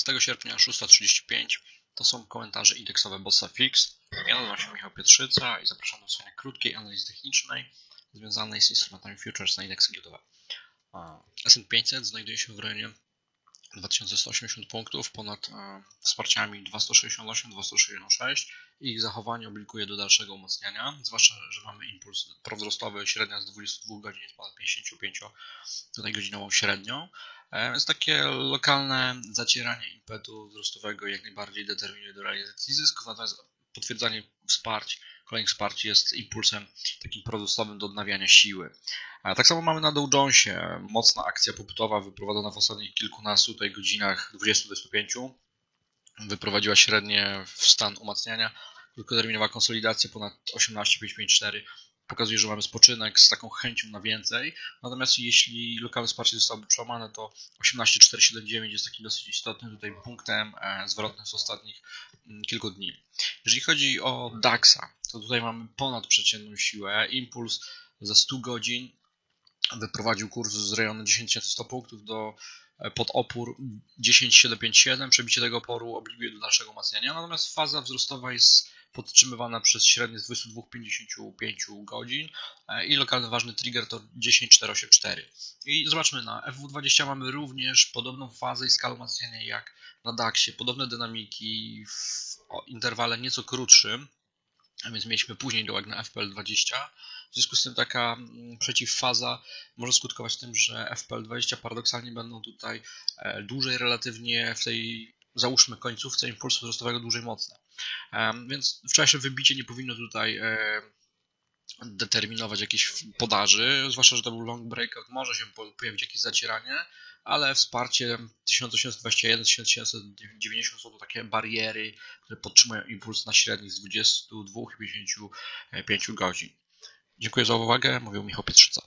14 sierpnia 6.35 to są komentarze indeksowe Bossa Fix. Ja nazywam się Michał Pietrzyca i zapraszam do słuchania krótkiej analizy technicznej związanej z instrumentami futures na indeksy giełdowe. S&P 500 znajduje się w rejonie 2180 punktów ponad e, wsparciami 268-266 i ich zachowanie oblikuje do dalszego umacniania, zwłaszcza, że mamy impuls prowzrostowy, średnia z 22 godzin jest ponad 55 tutaj godzinową średnią. E, jest takie lokalne zacieranie impetu wzrostowego jak najbardziej determinuje do realizacji zysków, natomiast potwierdzanie wsparć, kolejnych wsparć jest impulsem takim prowzrostowym do odnawiania siły. Tak samo mamy na Dow Jonesie mocna akcja popytowa wyprowadzona w ostatnich kilkunastu tutaj godzinach 20-25 wyprowadziła średnie w stan umacniania. Krótkoterminowa konsolidacja ponad 18,554 pokazuje, że mamy spoczynek z taką chęcią na więcej. Natomiast jeśli lokalne wsparcie zostałoby przełamane, to 18,479 jest takim dosyć istotnym tutaj punktem e, zwrotnym z ostatnich mm, kilku dni. Jeżeli chodzi o DAXa, to tutaj mamy ponadprzeciętną siłę. Impuls za 100 godzin wyprowadził kurs z rejonu 10100 punktów do e, pod opór 10757. Przebicie tego oporu obliguje do dalszego umacniania. Natomiast faza wzrostowa jest podtrzymywana przez średnie z 22,55 godzin e, i lokalny ważny trigger to 10,484. I zobaczmy, na FW20 mamy również podobną fazę i skalę umacniania jak na DAXie, podobne dynamiki w interwale nieco krótszym, a więc mieliśmy później dołek na FPL20. W związku z tym taka mm, przeciwfaza może skutkować tym, że FPL20 paradoksalnie będą tutaj e, dłużej relatywnie w tej załóżmy końcówce impulsu wzrostowego dłużej mocne. Więc wczorajsze wybicie nie powinno tutaj e, determinować jakiejś podaży, zwłaszcza, że to był long breakout, może się pojawić jakieś zacieranie, ale wsparcie 1821, 1790 są to takie bariery, które podtrzymują impuls na średnich z 22 i 55 godzin. Dziękuję za uwagę, mówił Michał Pietrzyca.